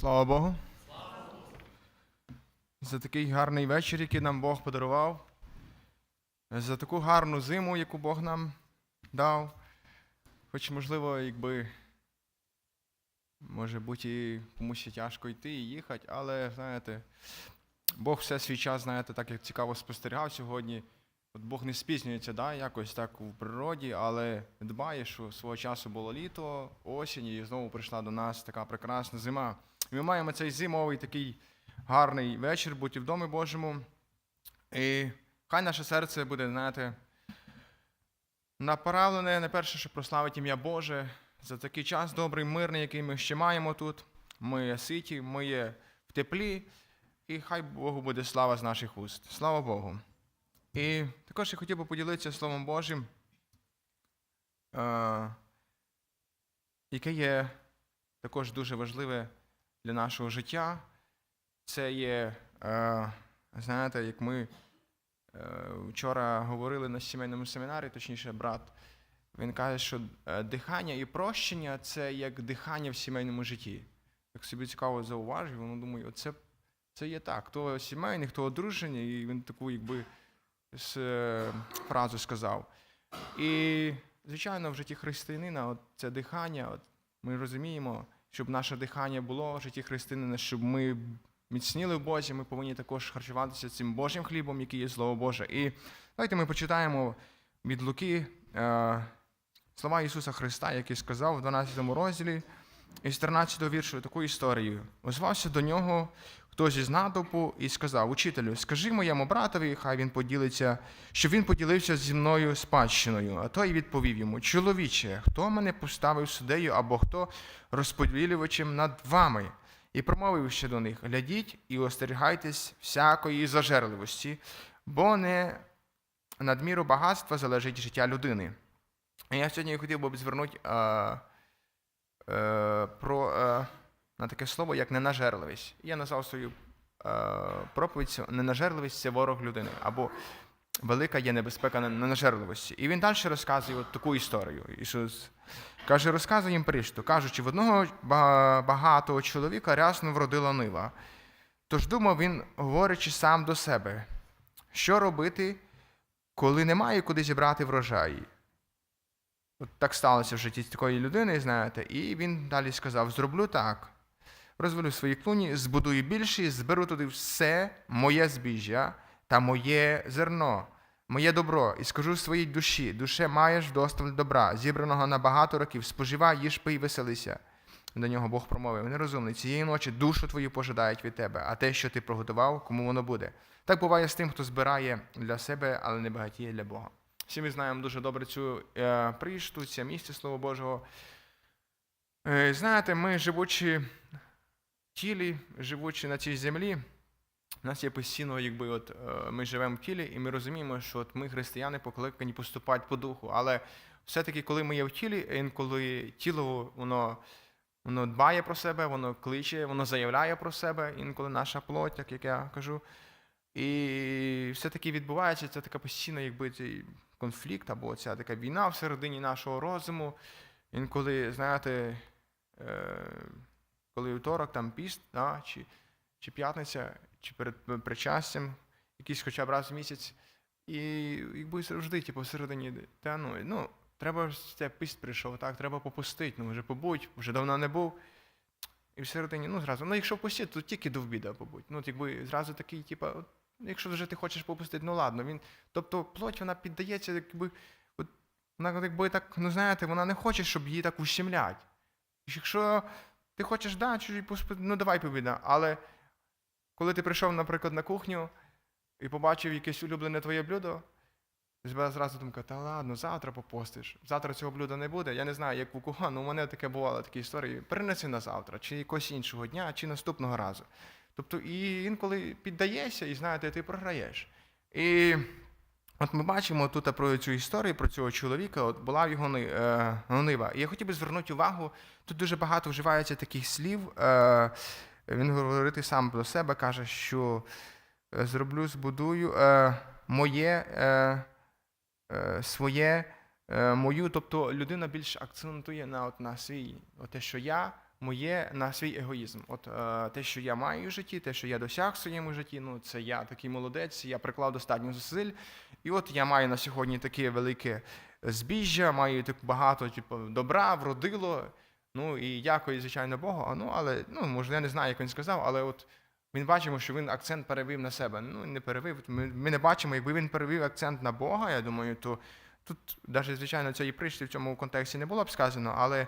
Слава Богу. За такий гарний вечір, який нам Бог подарував. За таку гарну зиму, яку Бог нам дав. Хоч, можливо, якби може бути і комусь тяжко йти і їхати, але знаєте, Бог все свій час, знаєте, так як цікаво спостерігав сьогодні. От Бог не спізнюється, да, якось так у природі, але дбає, що свого часу було літо, осінь, і знову прийшла до нас така прекрасна зима. Ми маємо цей зимовий такий гарний вечір, бути в Домі Божому. І хай наше серце буде, знаєте, направлене, найперше, що прославить ім'я Боже за такий час добрий, мирний, який ми ще маємо тут. Ми є ситі, ми є в теплі, і хай Богу буде слава з наших уст. Слава Богу. І також я хотів би поділитися Словом Божим, е, яке є також дуже важливе для нашого життя. Це є, е, знаєте, як ми е, вчора говорили на сімейному семінарі, точніше, брат, він каже, що е, дихання і прощення це як дихання в сімейному житті. Як собі цікаво зауважив, воно думаю, оце це є так. Хто сімейний, хто одружений, і він таку, якби фразу сказав. І, звичайно, в житті християнина от це дихання, от, ми розуміємо, щоб наше дихання було в житті християнина, щоб ми міцніли в Бозі, ми повинні також харчуватися цим Божим хлібом, який є Слово Боже. І давайте ми почитаємо від Луки е, слова Ісуса Христа, який сказав в 12 розділі із 13 віршу таку історію. Озвався до нього хтось із натовпу і сказав: Учителю, скажи моєму братові, хай він поділиться, щоб він поділився зі мною спадщиною. А той відповів йому: Чоловіче, хто мене поставив суддею або хто розподілювачем над вами? І промовив ще до них: глядіть і остерігайтесь всякої зажерливості, бо не надміру багатства залежить життя людини. Я сьогодні хотів би звернути е, е, про, е, на таке слово, як ненажерливість. Я назвав свою е, проповідь ненажерливість це ворог людини, або велика є небезпека ненажерливості. І він далі розказує от таку історію. Ісус каже, розказує їм прішту, кажучи, в одного багатого чоловіка рясно вродила нива. Тож думав він, говорячи сам до себе, що робити, коли немає куди зібрати врожай. От так сталося в житті такої людини, знаєте, і він далі сказав: зроблю так. Розвелю свої клуні, збудую більші, зберу туди все моє збіжжя та моє зерно, моє добро, і скажу своїй душі: душе маєш вдосталь добра, зібраного на багато років, споживай, їж пий, веселися. До нього Бог промовив: нерозумний, цієї ночі душу твою пожадають від тебе, а те, що ти приготував, кому воно буде. Так буває з тим, хто збирає для себе, але не багатіє для Бога. Всі ми знаємо дуже добре цю е, прішту, це місце Слова Божого. Е, знаєте, ми, живучи тілі, живучи на цій землі, у нас є постійно, якби от е, ми живемо в тілі, і ми розуміємо, що от ми, християни, покликані поступати по духу. Але все-таки, коли ми є в тілі, інколи тіло воно, воно дбає про себе, воно кличе, воно заявляє про себе, інколи наша плоть, так як я кажу. І все-таки відбувається ця така постійна, якби цей конфлікт або ця така війна всередині нашого розуму. Інколи, знаєте, е, коли вівторок, там піст, да, чи, чи п'ятниця, чи перед причастям, якийсь хоча б раз в місяць. І якби завжди, типу, всередині, та ну, ну, треба це піст прийшов, так, треба попустити, ну вже побудь, вже давно не був. І всередині, ну зразу, ну якщо постити, то тільки до обіда побудь. Ну, якби зразу такий, типу, якщо вже ти хочеш попустити, ну ладно. Він, тобто плоть вона піддається, якби, вона якби так, ну знаєте, вона не хоче, щоб її так ущемлять. Якщо ти хочеш, да, чужі ну давай побіда. Але коли ти прийшов, наприклад, на кухню і побачив якесь улюблене твоє блюдо, Тебе зразу думка, та ладно, завтра попостиш. Завтра цього блюда не буде. Я не знаю, як у кого, але у мене таке бувало такі історії. Перенеси на завтра, чи якогось іншого дня, чи наступного разу. Тобто, і інколи піддаєшся, і знаєте, ти програєш. І от ми бачимо тут про цю історію, про цього чоловіка, от була його е, нива. І я хотів би звернути увагу, тут дуже багато вживається таких слів. Е, він говорити сам до себе, каже, що е, зроблю, збудую е, моє. Е, е, своє, е, мою, тобто людина більш акцентує на, от, на свій, от те, що я моє на свій егоїзм. От е, те, що я маю в житті, те, що я досяг в своєму житті, ну це я такий молодець, я приклав достатньо зусиль. І от я маю на сьогодні таке велике збіжжя, маю так багато типу, добра, вродило. Ну і дякую, звичайно, Богу. Ну, але ну, може, я не знаю, як він сказав, але от він бачимо, що він акцент перевів на себе. Ну, не перевів. Ми, ми не бачимо, якби він перевів акцент на Бога, я думаю, то тут, навіть, звичайно, цієї притчі в цьому контексті не було б сказано, але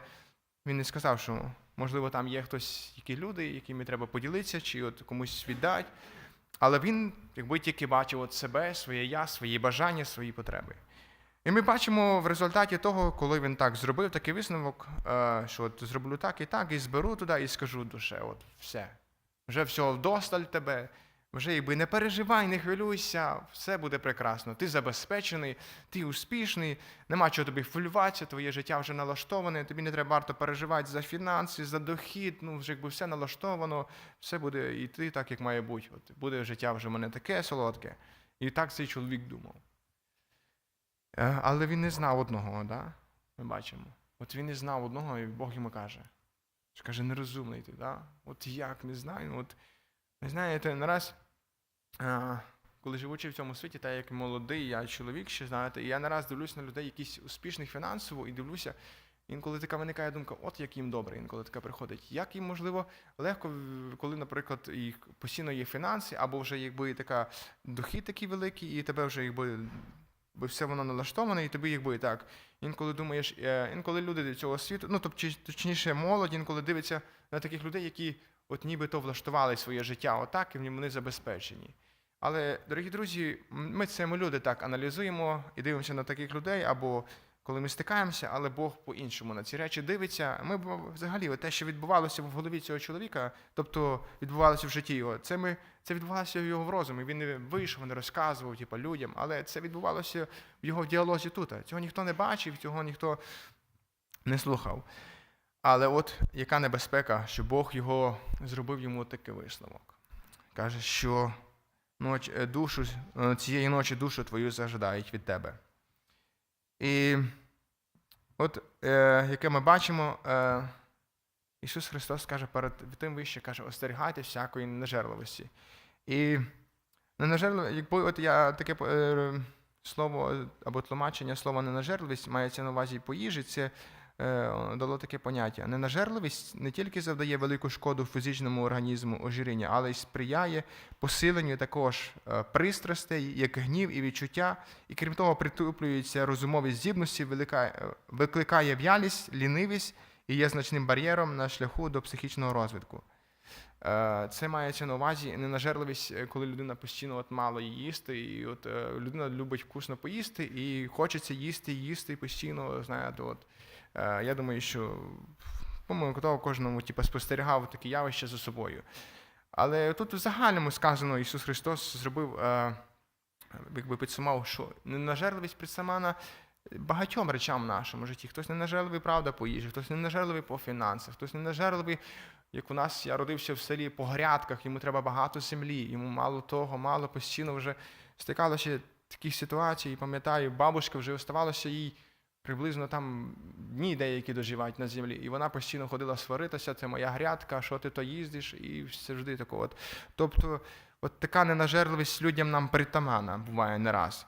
він не сказав, що можливо там є хтось, які люди, якими треба поділитися, чи от комусь віддати. Але він, якби тільки бачив от себе, своє я, свої бажання, свої потреби. І ми бачимо в результаті того, коли він так зробив такий висновок, е, що от зроблю так і так, і зберу туди, і скажу душе, от все. Вже всього вдосталь тебе, вже якби не переживай, не хвилюйся, все буде прекрасно. Ти забезпечений, ти успішний, нема чого тобі хвилюватися, твоє життя вже налаштоване, тобі не треба варто переживати за фінанси, за дохід, ну вже якби все налаштовано, все буде йти так, як має бути. От буде життя вже в мене таке солодке. І так цей чоловік думав. Е, Але він не знав одного, да? ми бачимо. От він не знав одного, і Бог йому каже. Що каже, нерозумний ти, да? От як, не знаю. От, не знаєте, нараз, коли живучи в цьому світі, так як молодий, я чоловік ще, знаєте, і я нараз дивлюся на людей, якісь успішних фінансово, і дивлюся, інколи така виникає думка, от як їм добре, інколи така приходить. Як їм, можливо, легко, коли, наприклад, їх постійно є фінанси, або вже якби така дохід такий великий, і тебе вже якби все воно налаштоване, і тобі якби так. Інколи думаєш, е, інколи люди до цього світу, ну тобто, точніше, молодь, інколи дивиться на таких людей, які от нібито влаштували своє життя отак, і вони забезпечені. Але, дорогі друзі, ми це ми люди так аналізуємо і дивимося на таких людей, або коли ми стикаємося, але Бог по-іншому на ці речі дивиться. Ми взагалі те, що відбувалося в голові цього чоловіка, тобто відбувалося в житті його, це ми це відбувалося в його в розумі. Він не вийшов, не розказував типу, людям, але це відбувалося в його діалозі тут. Цього ніхто не бачив, цього ніхто не слухав. Але от яка небезпека, що Бог його зробив йому такий висновок. Каже, що ноч, е, душу, е, цієї ночі душу твою зажадають від тебе. І от е, яке ми бачимо, е, Ісус Христос каже перед тим вище, каже, остерігайте всякої нежерливості. І ненажерливо, якби от я таке е, слово або тлумачення слова ненажерливість мається на увазі по їжі, це дало таке поняття. Ненажерливість не тільки завдає велику шкоду фізичному організму ожиріння, але й сприяє посиленню також е, пристрастей, як гнів і відчуття, і крім того, притуплюються розумові здібності, е, викликає в'ялість, лінивість і є значним бар'єром на шляху до психічного розвитку. Е, Це мається на увазі ненажерливість, е, коли людина постійно от мало їсти, і от е, людина любить вкусно поїсти, і хочеться їсти, їсти постійно. Знаєте, от е, я думаю, що по-моєму, того кожному типу, спостерігав таке явище за собою. Але тут в загальному сказано, Ісус Христос зробив, е, якби підсумав, що ненажерливість підсамана багатьом речам в нашому житті. Хтось ненажерливий, правда, по їжі, хтось ненажерливий по фінансах, хтось ненажерливий, як у нас я родився в селі по грядках, йому треба багато землі, йому мало того, мало постійно вже стикалося таких ситуацій, пам'ятаю, бабушка вже оставалося їй приблизно там дні деякі доживають на землі. І вона постійно ходила сваритися, це моя грядка, що ти то їздиш, і завжди такого. От. Тобто, от така ненажерливість людям нам притаманна буває не раз.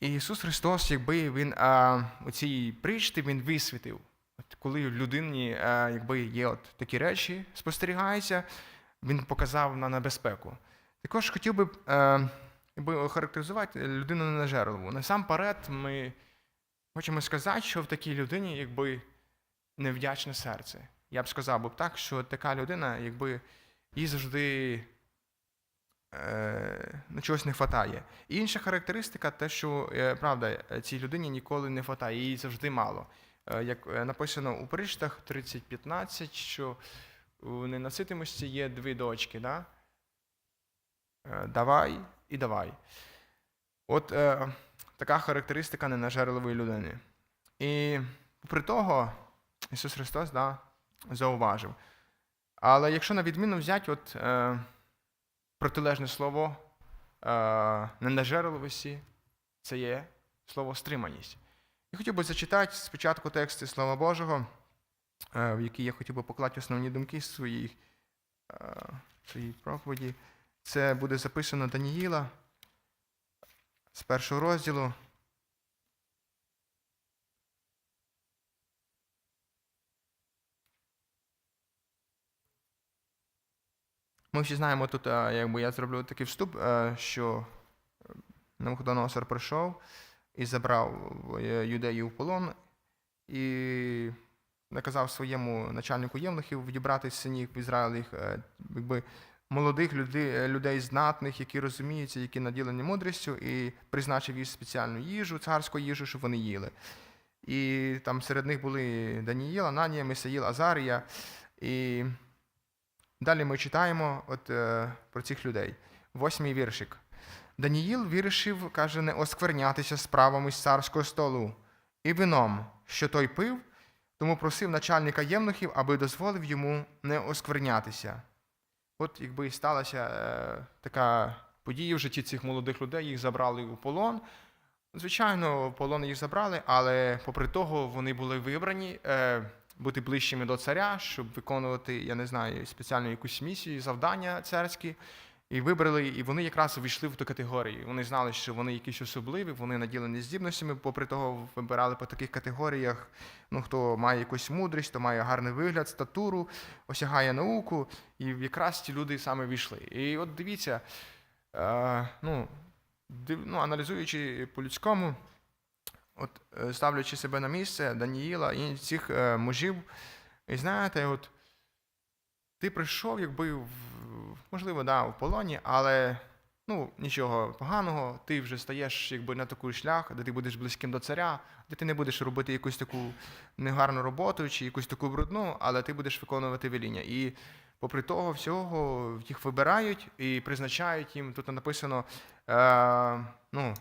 І Ісус Христос, якби він а, у цій притчі він висвітив, от коли в людині а, якби є от такі речі, спостерігаються, він показав на небезпеку. Також хотів би е, якби охарактеризувати людину ненажерливу. Насамперед, ми хочемо сказати, що в такій людині якби невдячне серце. Я б сказав би так, що така людина, якби їй завжди е, на чогось не вистачає. І інша характеристика, те, що е, правда, цій людині ніколи не вистачає, їй завжди мало. Е, Як е, написано у причтах 30.15, що у ненаситимості є дві дочки, да? Е, давай і давай. От е, така характеристика ненажерливої людини. І попри того, Ісус Христос да, зауважив. Але якщо на відміну взяти от, е, протилежне слово е, ненажерливості, це є слово стриманість. Я хотів би зачитати спочатку тексти Слова Божого е, в якій я хотів би поклати основні думки своїх, е, своїй проповіді. Це буде записано Даніїла з першого розділу. Ми всі знаємо тут, е, якби я зроблю такий вступ, е, що Навуходоносор прийшов і забрав е, юдеїв в полон і наказав своєму начальнику євнухів відібрати синів в Ізраїлі їх, якби, молодих людей, людей знатних, які розуміються, які наділені мудрістю, і призначив їм спеціальну їжу, царську їжу, щоб вони їли. І там серед них були Даніїл, Ананія, Мисаїл, Азарія. І далі ми читаємо от, е, про цих людей. Восьмий віршик. Даніїл вирішив, каже, не осквернятися справами з царського столу і вином, що той пив, тому просив начальника євнухів, аби дозволив йому не осквернятися. От якби сталася е, така подія в житті цих молодих людей, їх забрали у полон. Звичайно, полон їх забрали, але попри того, вони були вибрані е, бути ближчими до царя, щоб виконувати, я не знаю, спеціальну якусь місію, завдання царські. І вибрали, і вони якраз увійшли в ту категорію. Вони знали, що вони якісь особливі, вони наділені здібностями, попри того, вибирали по таких категоріях, ну, хто має якусь мудрість, хто має гарний вигляд, статуру, осягає науку, і якраз ті люди саме війшли. І от дивіться, е, ну, див, ну, аналізуючи по-людському, от, е, ставлячи себе на місце Даніїла і цих е, мужів, і знаєте, от ти прийшов, якби в, можливо, да, в полоні, але ну, нічого поганого, ти вже стаєш якби, на такий шлях, де ти будеш близьким до царя, де ти не будеш робити якусь таку негарну роботу чи якусь таку брудну, але ти будеш виконувати веління. І попри того всього їх вибирають і призначають їм, тут написано е, ну,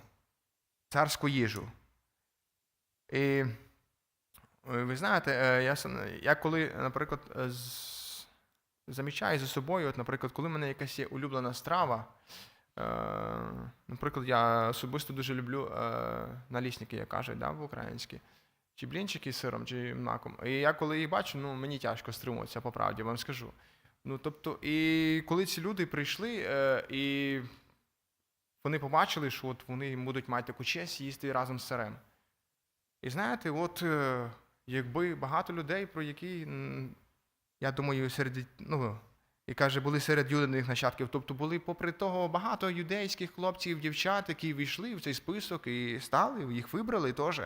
царську їжу. І ви знаєте, е, я, я коли, наприклад, з- замічаю за собою, от, наприклад, коли в мене якась є улюблена страва, е, наприклад, я особисто дуже люблю е, налісники, як кажуть, да, в українській, чи блінчики з сиром, чи маком. І я коли їх бачу, ну мені тяжко стримуватися, по правді вам скажу. Ну, тобто, і коли ці люди прийшли, е, і вони побачили, що от вони будуть мати таку честь їсти разом з царем. І знаєте, от е, якби багато людей, про які, я думаю, серед, ну, і каже, були серед юдиних нащадків. Тобто були, попри того, багато юдейських хлопців, дівчат, які війшли в цей список і стали, їх вибрали теж.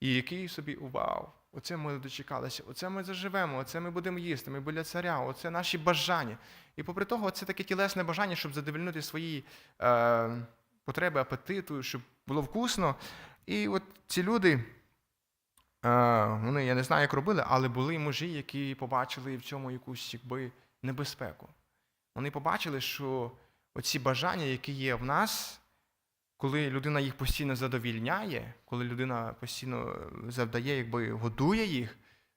І які собі вау, оце ми дочекалися, оце ми заживемо, оце ми будемо їсти, ми біля царя, оце наші бажання. І попри того, це таке тілесне бажання, щоб задовольнити свої е, потреби апетиту, щоб було вкусно. І от ці люди, вони, я не знаю, як робили, але були мужі, які побачили в цьому якусь якби, небезпеку. Вони побачили, що оці бажання, які є в нас, коли людина їх постійно задовільняє, коли людина постійно завдає, якби годує їх,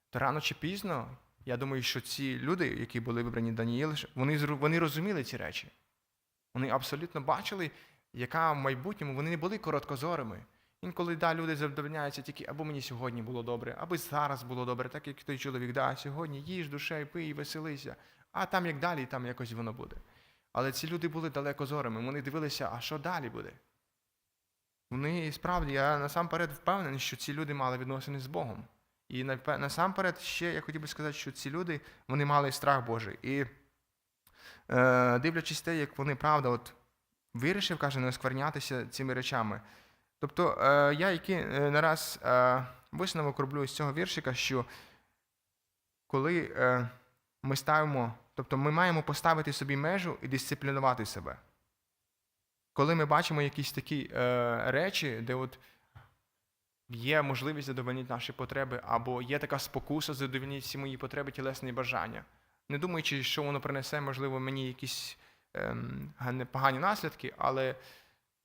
то рано чи пізно, я думаю, що ці люди, які були вибрані Даніїл, вони, вони розуміли ці речі. Вони абсолютно бачили, яка в майбутньому вони не були короткозорими. Інколи да, люди задовольняються тільки, або мені сьогодні було добре, або зараз було добре, так як той чоловік, да, сьогодні їж душею, пий, веселися, а там як далі, там якось воно буде. Але ці люди були далекозорими, вони дивилися, а що далі буде. Вони справді, я насамперед впевнений, що ці люди мали відносини з Богом. І насамперед ще я хотів би сказати, що ці люди вони мали страх Божий. І е, дивлячись те, як вони правда, от вирішив, каже, не осквернятися цими речами. Тобто е, я який е, нараз е, висновок роблю з цього віршика, що коли ми ставимо, тобто ми маємо поставити собі межу і дисциплінувати себе. Коли ми бачимо якісь такі речі, де от є можливість задовольнити наші потреби, або є така спокуса задовольнити всі мої потреби, тілесні бажання, не думаючи, що воно принесе, можливо, мені якісь ем, погані наслідки, але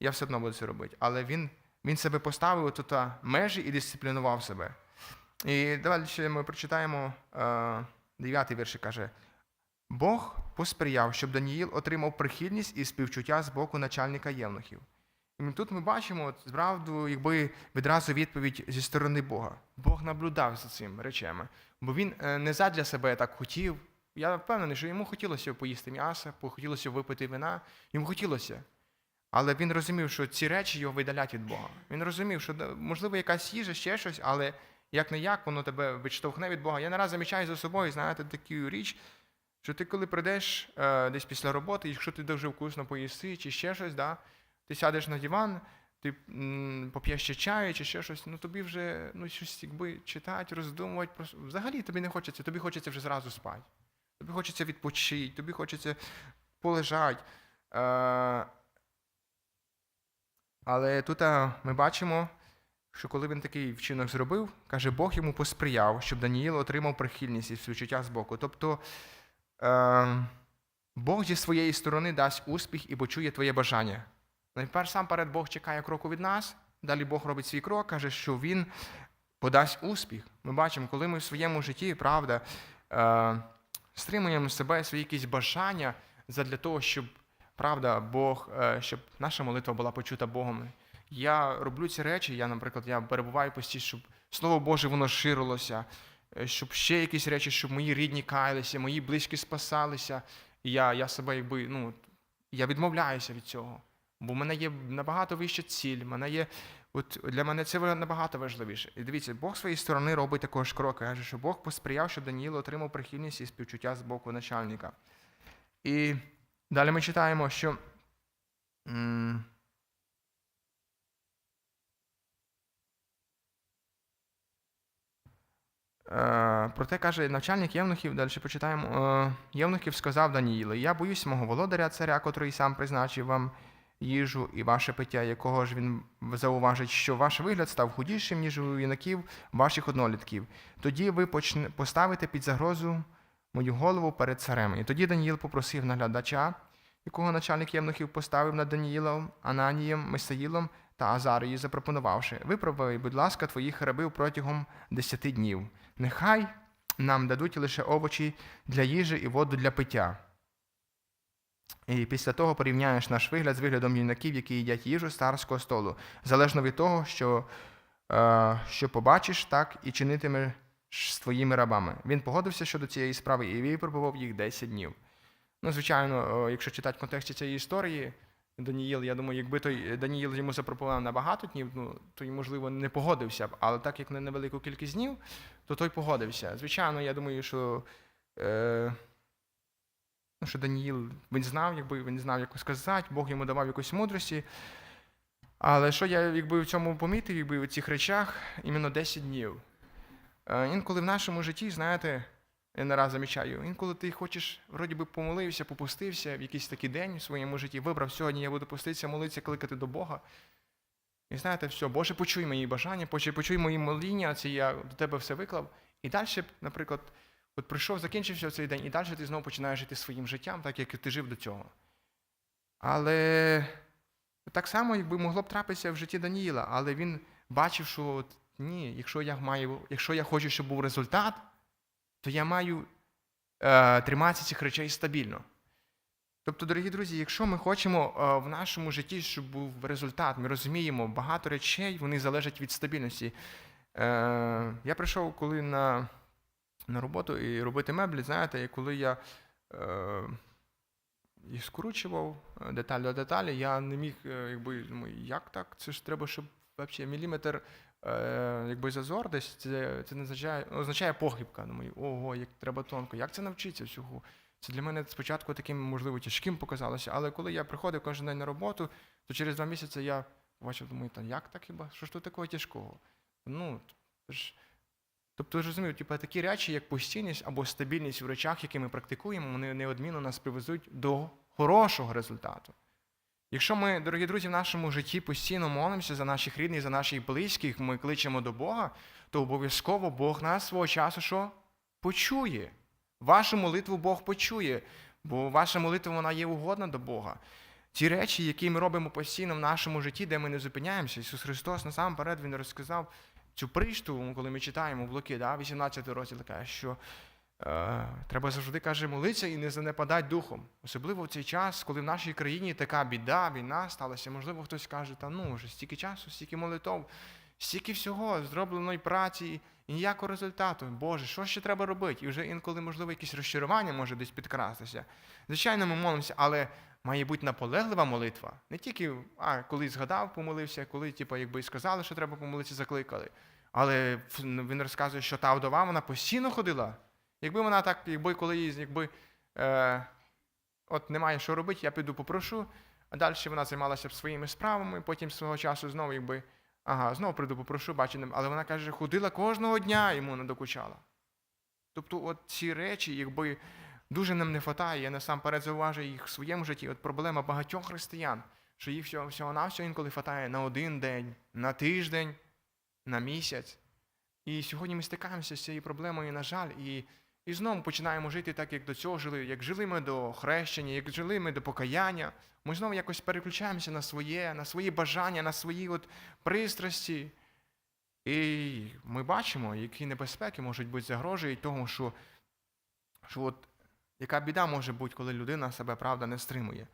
я все одно буду це робити. Але він, він себе поставив тут межі і дисциплінував себе. І далі ми прочитаємо е, дев'ятий вірш, каже: Бог посприяв, щоб Даніїл отримав прихильність і співчуття з боку начальника євнухів. І тут ми бачимо справду, якби відразу відповідь зі сторони Бога. Бог наблюдав за цим речами, бо він е, не задля себе так хотів. Я впевнений, що йому хотілося поїсти м'ясо, хотілося випити вина, йому хотілося. Але він розумів, що ці речі його видалять від Бога. Він розумів, що можливо якась їжа, ще щось, але як не як воно тебе відштовхне від Бога. Я не раз замічаю за собою, знаєте, таку річ, що ти коли прийдеш е, десь після роботи, якщо ти дуже вкусно поїси, чи ще щось, да, ти сядеш на диван, ти м, поп'єш ще чаю, чи ще щось, ну тобі вже ну, щось якби читати, роздумувати. Про... Взагалі тобі не хочеться, тобі хочеться вже зразу спати. Тобі хочеться відпочити, тобі хочеться полежати. Е, але тут ми бачимо, що коли він такий вчинок зробив, каже, Бог йому посприяв, щоб Даніїл отримав прихильність і співчуття з боку. Тобто е, Бог зі своєї сторони дасть успіх і почує твоє бажання. Найперш сам перед Бог чекає кроку від нас, далі Бог робить свій крок, каже, що Він подасть успіх. Ми бачимо, коли ми в своєму житті, правда, е, стримуємо себе, свої якісь бажання задля того, щоб правда, Бог, е, щоб наша молитва була почута Богом. Я роблю ці речі, я, наприклад, я перебуваю постійно, щоб Слово Боже воно ширилося, е, щоб ще якісь речі, щоб мої рідні каялися, мої близькі спасалися. І я, я себе якби, ну, я відмовляюся від цього. Бо в мене є набагато вища ціль, мене є, от для мене це набагато важливіше. І дивіться, Бог своєї сторони робить також крок. Каже, що Бог посприяв, щоб Даніїл отримав прихильність і співчуття з боку начальника. І далі ми читаємо, що. Е, Проте каже начальник Євнухів, далі почитаємо. е, Євнухів сказав Даніїлу, я боюсь мого володаря, царя, котрий сам призначив вам їжу і ваше пиття, якого ж він зауважить, що ваш вигляд став худішим, ніж у юнаків ваших однолітків. Тоді ви поставите під загрозу мою голову перед царем. І тоді Даніїл попросив наглядача, якого начальник Євнухів поставив над Даніїлом, Ананієм, Месаїлом та Азарією, запропонувавши: Виправи, будь ласка, твоїх рабів протягом десяти днів. Нехай нам дадуть лише овочі для їжі і воду для пиття. І після того порівняєш наш вигляд з виглядом юнаків, які їдять їжу з царського столу, залежно від того, що, е, що побачиш, так і чинитимеш з твоїми рабами. Він погодився щодо цієї справи і випробував їх 10 днів. Ну, звичайно, якщо читати в контексті цієї історії, Даніїл, я думаю, якби той Даніїл йому запропонував на багато днів, ну, то й, можливо, не погодився б. Але так як на невелику кількість днів, то той погодився. Звичайно, я думаю, що, е, ну, що Даніїл він знав, якби він знав, як сказати, Бог йому давав якусь мудрості. Але що я якби в цьому помітив, якби в цих речах, іменно 10 днів. Е, інколи в нашому житті, знаєте, я не раз замічаю, інколи ти хочеш, вроді би, помолився, попустився в якийсь такий день в своєму житті, вибрав сьогодні, я буду поститися, молитися, кликати до Бога. І знаєте, все, Боже, почуй мої бажання, почуй мої моління, це я до тебе все виклав. І далі, наприклад, от прийшов, закінчився цей день, і далі ти знову починаєш жити своїм життям, так як ти жив до цього. Але так само, якби могло б трапитися в житті Даніїла, але він бачив, що ні, якщо я маю, якщо я хочу, щоб був результат, то я маю е, триматися цих речей стабільно. Тобто, дорогі друзі, якщо ми хочемо е, в нашому житті, щоб був результат, ми розуміємо, багато речей вони залежать від стабільності. Е, я прийшов коли на, на роботу і робити меблі, знаєте, і коли я е, їх скручував деталь до деталі, я не міг, якби, як так? Це ж треба, щоб взагалі міліметр якби зазор десь, це, це не означає, означає похибка. Думаю, ого, як треба тонко. Як це навчитися всього? Це для мене спочатку таким, можливо, тяжким показалося, але коли я приходив кожен день на роботу, то через два місяці я побачив, думаю, та як так хіба? Що ж тут такого тяжкого? Ну, ж... Тобто, розумію, типу, такі речі, як постійність або стабільність в речах, які ми практикуємо, вони неодмінно нас привезуть до хорошого результату. Якщо ми, дорогі друзі, в нашому житті постійно молимося за наших рідних, за наших близьких, ми кличемо до Бога, то обов'язково Бог нас свого часу що? Почує. Вашу молитву Бог почує, бо ваша молитва вона є угодна до Бога. Ті речі, які ми робимо постійно в нашому житті, де ми не зупиняємося, Ісус Христос насамперед Він розказав цю притчу, коли ми читаємо в Луки, да, 18 розділ, каже, що Треба завжди каже молитися і не занепадати духом. Особливо в цей час, коли в нашій країні така біда, війна сталася. Можливо, хтось каже, та ну вже стільки часу, стільки молитов, стільки всього зробленої праці і ніякого результату. Боже, що ще треба робити? І вже інколи, можливо, якесь розчарування може десь підкрастися. Звичайно, ми молимося, але має бути наполеглива молитва. Не тільки а, коли згадав, помолився, коли, типу, якби сказали, що треба помолитися, закликали. Але він розказує, що та вдова вона постійно ходила. Якби вона так, якби коли їй, якби е, от немає що робити, я піду попрошу, а далі вона займалася б своїми справами, потім свого часу знову, якби, ага, знову прийду попрошу, бачу, але вона каже, ходила кожного дня, йому не докучала. Тобто, от ці речі, якби дуже нам не вистачає, я насамперед зауважую їх в своєму житті. От проблема багатьох християн, що їх всього, всього навсього інколи вистачає на один день, на тиждень, на місяць. І сьогодні ми стикаємося з цією проблемою, на жаль, і, і знову починаємо жити так, як до цього жили, як жили ми до хрещення, як жили ми до покаяння. Ми знову якось переключаємося на своє, на свої бажання, на свої от пристрасті. І ми бачимо, які небезпеки можуть бути загрожують тому, що, що от, яка біда може бути, коли людина себе правда не стримує.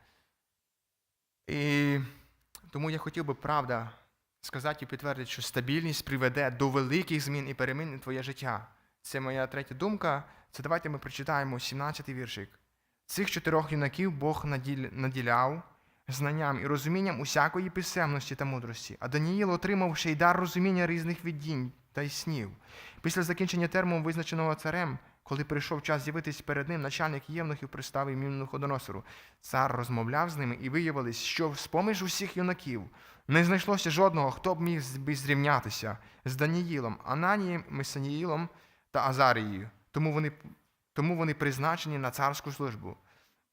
І тому я хотів би, правда, сказати і підтвердити, що стабільність приведе до великих змін і перемін твоє життя. Це моя третя думка. Це давайте ми прочитаємо 17-й віршик. Цих чотирьох юнаків Бог наділяв знанням і розумінням усякої писемності та мудрості, а Даніїл отримав ще й дар розуміння різних видінь та й снів. Після закінчення терміну, визначеного царем, коли прийшов час з'явитись перед ним, начальник євнухів приставив ім'яну Ходоносору. Цар розмовляв з ними, і виявилось, що з-поміж усіх юнаків не знайшлося жодного, хто б міг зрівнятися з Даніїлом, Ананієм, Месаніїлом та Азарією. Тому вони, тому вони призначені на царську службу.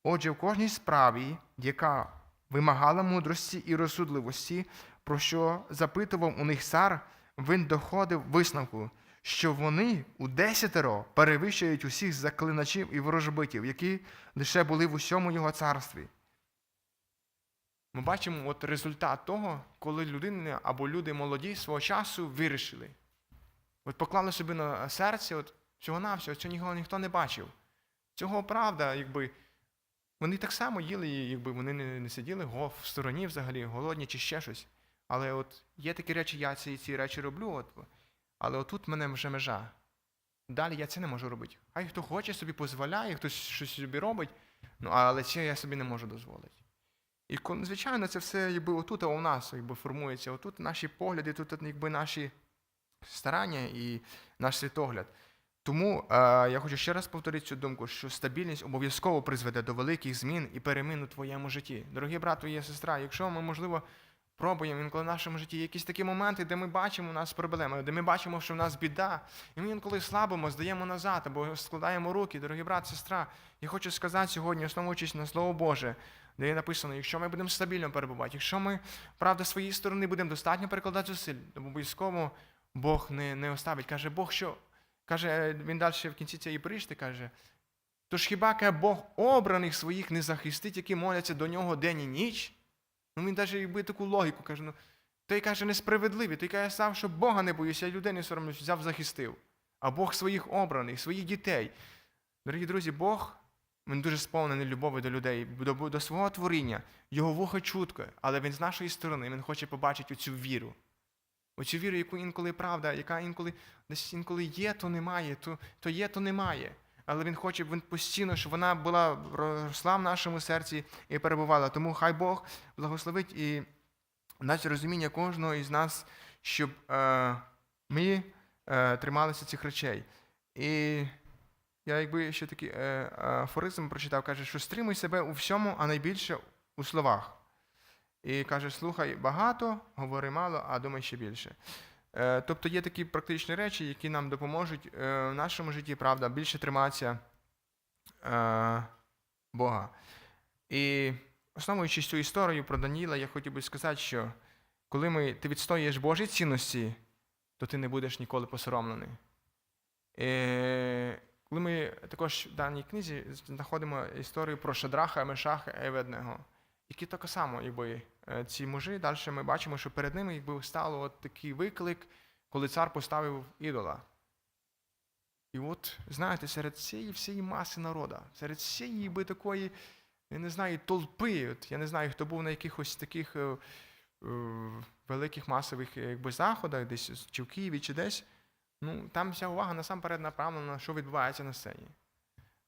Отже, в кожній справі, яка вимагала мудрості і розсудливості, про що запитував у них цар, він доходив висновку, що вони у десятеро перевищують усіх заклиначів і ворожбитів, які лише були в усьому його царстві. Ми бачимо от результат того, коли людина або люди молоді свого часу вирішили. От поклали собі на серце, от всього-навсього, цього ніхто, ніхто не бачив. Цього правда, якби. Вони так само їли, якби вони не, не сиділи го, в стороні взагалі, голодні чи ще щось. Але от є такі речі, я ці, ці речі роблю, от, але отут в мене вже межа. Далі я це не можу робити. Хай хто хоче собі дозволяє, хтось щось собі робить, ну, але це я собі не можу дозволити. І звичайно, це все якби отут а у нас якби, формується. Отут наші погляди, тут якби наші старання і наш світогляд. Тому е, я хочу ще раз повторити цю думку, що стабільність обов'язково призведе до великих змін і перемін у твоєму житті. Дорогі брати і сестра, якщо ми, можливо, пробуємо інколи в нашому житті якісь такі моменти, де ми бачимо у нас проблеми, де ми бачимо, що в нас біда, і ми інколи слабимо, здаємо назад або складаємо руки, дорогі брат, сестра. Я хочу сказати сьогодні, основуючись на Слово Боже, де є написано, якщо ми будемо стабільно перебувати, якщо ми, правда, своєї сторони будемо достатньо перекладати зусиль, то обов'язково Бог не, не оставить. Каже, Бог що? Каже, він далі в кінці цієї пришти каже, тож хіба Бог обраних своїх не захистить, які моляться до нього день і ніч? Ну він навіть якби таку логіку каже, ну, той каже, несправедливий, той каже, сам, що Бога не боюся, я людей не соромлюсь, взяв, захистив. А Бог своїх обраних, своїх дітей. Дорогі друзі, Бог, він дуже сповнений любові до людей, до, до свого творіння, його вухо чутке, але він з нашої сторони, він хоче побачити оцю віру. Оцю віру, яку інколи правда, яка інколи десь інколи є, то немає, то, то є, то немає. Але він хоче він постійно, щоб вона була росла в нашому серці і перебувала. Тому хай Бог благословить і дасть розуміння кожного із нас, щоб е, ми е, трималися цих речей. І я якби ще такий е, афоризм прочитав, каже, що стримуй себе у всьому, а найбільше у словах. І каже, слухай багато, говори мало, а думай ще більше. Е, Тобто є такі практичні речі, які нам допоможуть е, в нашому житті, правда, більше триматися е, Бога. І основуючись цю історію про Даніла, я хотів би сказати, що коли ми, ти відстоюєш Божі цінності, то ти не будеш ніколи посоромлений. Коли ми також в даній книзі знаходимо історію про Шадраха, Мешаха і Еведного, які так само, якби ці мужі, далі ми бачимо, що перед ними якби стало от такий виклик, коли цар поставив ідола. І от, знаєте, серед цієї всієї маси народу, серед цієї би такої, я не знаю, толпи, от, я не знаю, хто був на якихось таких е, е, великих масових е, якби, заходах, десь чи в Києві, чи десь, ну, там вся увага насамперед направлена, на що відбувається на сцені.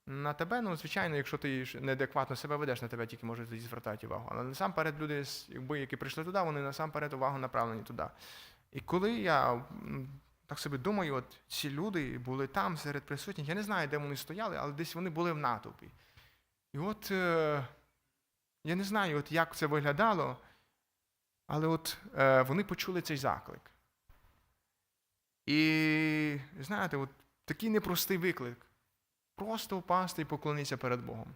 На тебе, ну, звичайно, якщо ти неадекватно себе ведеш, на тебе тільки можуть тоді звертати увагу. Але насамперед люди, якби, які прийшли туди, вони насамперед увагу направлені туди. І коли я так собі думаю, от ці люди були там серед присутніх, я не знаю, де вони стояли, але десь вони були в натовпі. І от е, я не знаю, от як це виглядало, але от е, вони почули цей заклик. І знаєте, от такий непростий виклик. Просто впасти і поклонитися перед Богом.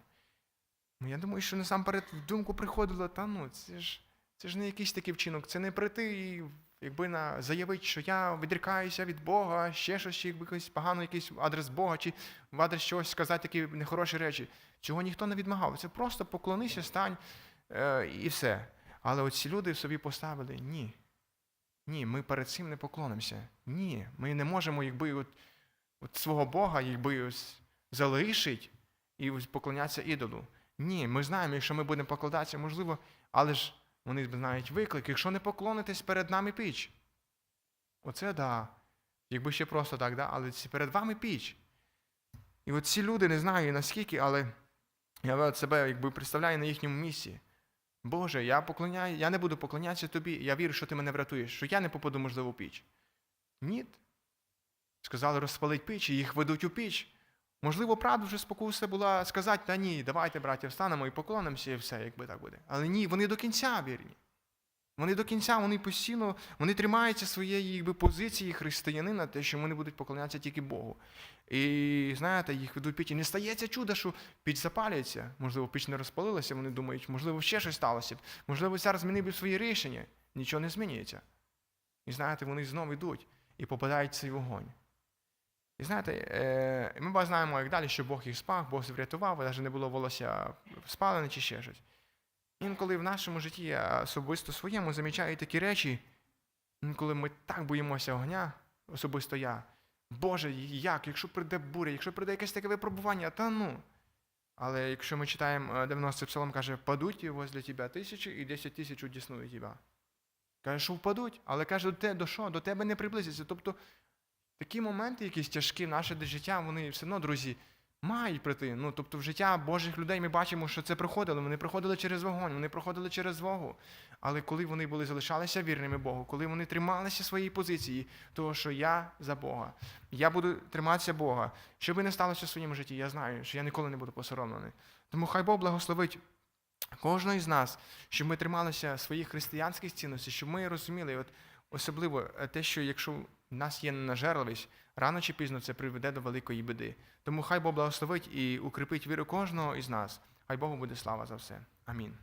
Ну, я думаю, що насамперед в думку приходило, та ну, це ж, це ж не якийсь такий вчинок, це не прийти і якби на заявити, що я відрікаюся від Бога, ще щось, чи якби якийсь погано якийсь адрес Бога, чи в адрес чогось сказати такі нехороші речі. Цього ніхто не відмагав. Це просто поклонися, стань е, і все. Але оці люди собі поставили ні. Ні, ми перед цим не поклонимося. Ні, ми не можемо, якби от, от свого Бога, якби ось залишить і поклонятися ідолу. Ні, ми знаємо, якщо ми будемо покладатися, можливо, але ж вони знають виклик, якщо не поклонитесь перед нами піч. Оце да. Якби ще просто так, да? але перед вами піч. І от ці люди не знаю наскільки, але я себе якби представляю на їхньому місці. Боже, я поклоняю, я не буду поклонятися тобі, я вірю, що ти мене врятуєш, що я не попаду, можливо, в піч. Ні. Сказали розпалить піч, і їх ведуть у піч. Можливо, правда вже спокуса була сказати, та ні, давайте, браття, встанемо і поклонимося, і все, якби так буде. Але ні, вони до кінця вірні. Вони до кінця, вони постійно, вони тримаються своєї якби, позиції християнина, те, що вони будуть поклонятися тільки Богу. І знаєте, їх ведуть піч. І не стається чудо, що піч запалюється. Можливо, піч не розпалилася, вони думають, можливо, ще щось сталося. б. Можливо, цар змінив би свої рішення. Нічого не змінюється. І знаєте, вони знову йдуть і попадають в цей вогонь. І знаєте, е, ми знаємо, як далі, що Бог їх спав, Бог врятував, навіть не було волосся спалене чи ще щось. Інколи в нашому житті я особисто своєму замічаю такі речі, інколи ми так боїмося огня, особисто я. Боже, як, якщо прийде буря, якщо прийде якесь таке випробування, та ну. Але якщо ми читаємо е, 90 псалом, каже, падуть возле тебе тисячі і 10 тисяч удіснують тебе. Каже, що впадуть, але каже, до те, до що? До тебе не приблизяться. Тобто такі моменти, якісь тяжкі наше життя, вони все одно, друзі, мають прийти. Ну, тобто в життя Божих людей ми бачимо, що це проходило. Вони проходили через вогонь, вони проходили через вогу. Але коли вони були залишалися вірними Богу, коли вони трималися своєї позиції, того, що я за Бога, я буду триматися Бога. Що би не сталося в своєму житті, я знаю, що я ніколи не буду посоромлений. Тому хай Бог благословить кожного із нас, щоб ми трималися своїх християнських цінностей, щоб ми розуміли, от особливо е, те, що якщо нас є ненажерливість, рано чи пізно це приведе до великої біди. Тому хай Бог благословить і укріпить віру кожного із нас. Хай Богу буде слава за все. Амінь.